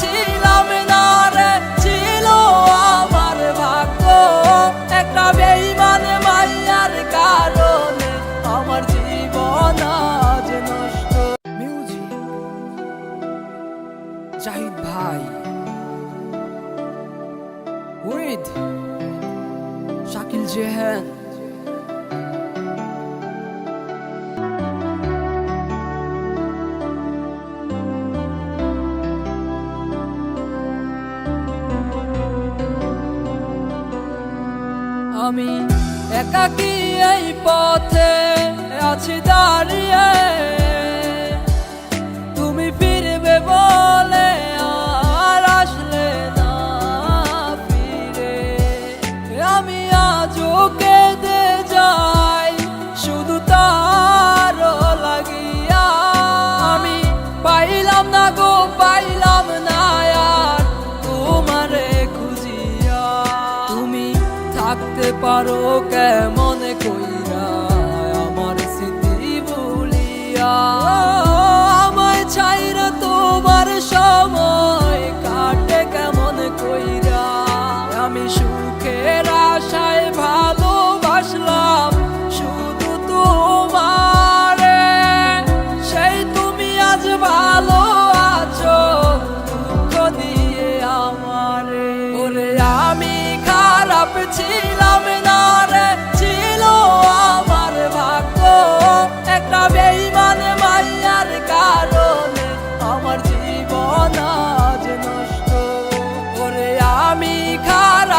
ছিলাম না রে, ছিল আমার ভাগ্য। একটা বেইমান মাইয়ার কারণে আমার জীবন আজ নষ্ট। মিউজিক। জাহিদ ভাই। উইথ শাকিল জেহান। আমি একাকি এই পথে আছি দাঁড়িয়ে। তুমি ফিরবে বলে আর আসলে না ফিরে। আমি আজও কেঁদে যাই, শুধু তার লাগিয়া। আমি পাইলাম না গো আরও কেমন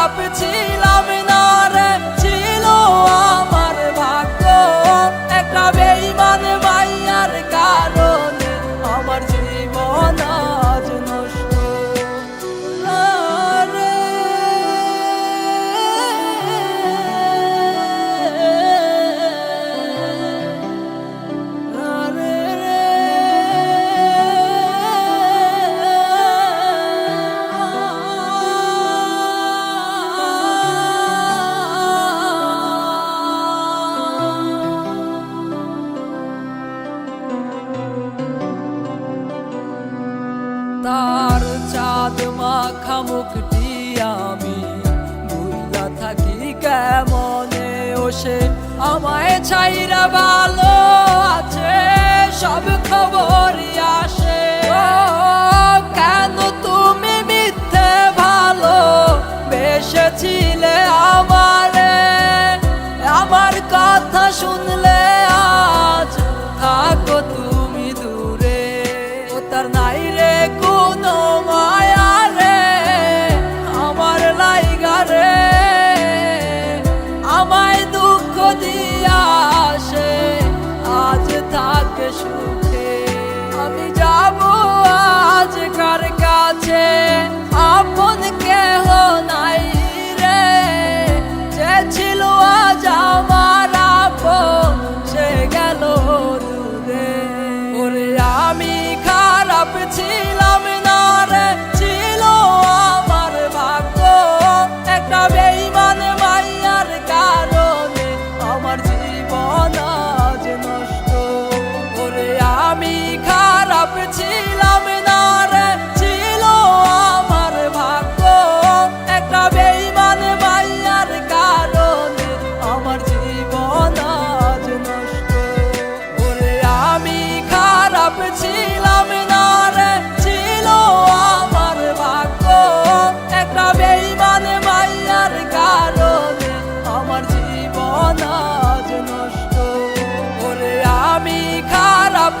up. It's রাখা মুখটি আমি। ভুলা থাকি কেমনে ও সে আমায় ছাইরা ভালো খারাপ ছিলাম আমার ভাগ্য। একটা বেইমান মাইয়ার কারণে আমার জীবন আজ নষ্ট। ওরে, আমি খারাপ